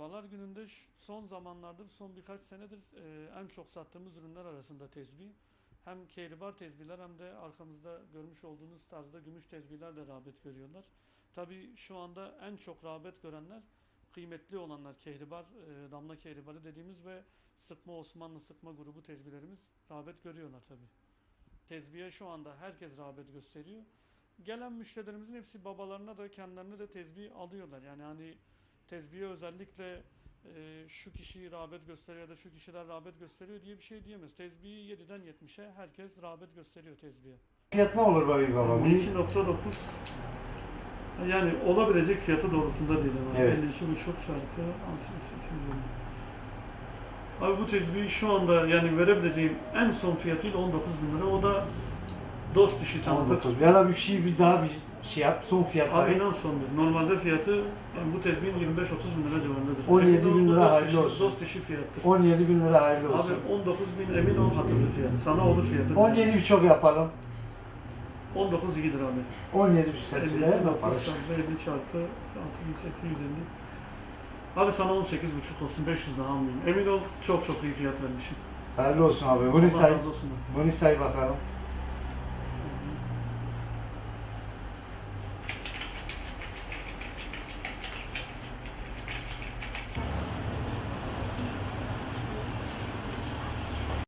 Babalar gününde son zamanlardır, son birkaç senedir e, en çok sattığımız ürünler arasında tezbih. Hem kehribar tezbihler hem de arkamızda görmüş olduğunuz tarzda gümüş tezbihler de rağbet görüyorlar. Tabii şu anda en çok rağbet görenler kıymetli olanlar kehribar, e, damla kehribarı dediğimiz ve sıkma Osmanlı sıkma grubu tezbihlerimiz rağbet görüyorlar tabii. Tezbihe şu anda herkes rağbet gösteriyor. Gelen müşterilerimizin hepsi babalarına da kendilerine de tezbih alıyorlar. Yani hani tezbihe özellikle e, şu kişi rağbet gösteriyor ya da şu kişiler rağbet gösteriyor diye bir şey diyemez. Tezbihi 7'den 70'e herkes rağbet gösteriyor tezbihe. Fiyat ne olur Babi Baba? 12.9 yani olabilecek fiyatı doğrusunda diyeceğim. abi. Evet. 52.5 çarpı 6820. Abi bu tezbihi şu anda yani verebileceğim en son fiyatıyla 19 bin lira. O da dost işi tanıdık. 19. Ya da bir şey bir daha bir şey yap. Son Abi fiyatları. inan sondur. Normalde fiyatı yani bu tezbihin 25-30 bin lira civarındadır. 17 Emin ol, bin lira dost hayırlı işi- olsun. Dost işi fiyattır. 17 bin lira hayırlı Abi olsun. 19 bin emin ol hatırlı fiyat. Sana olur fiyatı. 17 bir çok yapalım. 19 iyidir abi. 17 bir 50 seçile hemen 9 para. çarpı 50 çarpı 6850. Abi sana 18,5 olsun 500 daha almayayım. Emin ol çok çok iyi fiyat vermişim. Hayırlı olsun abi. Bunu Allah say. Bunu say bakalım.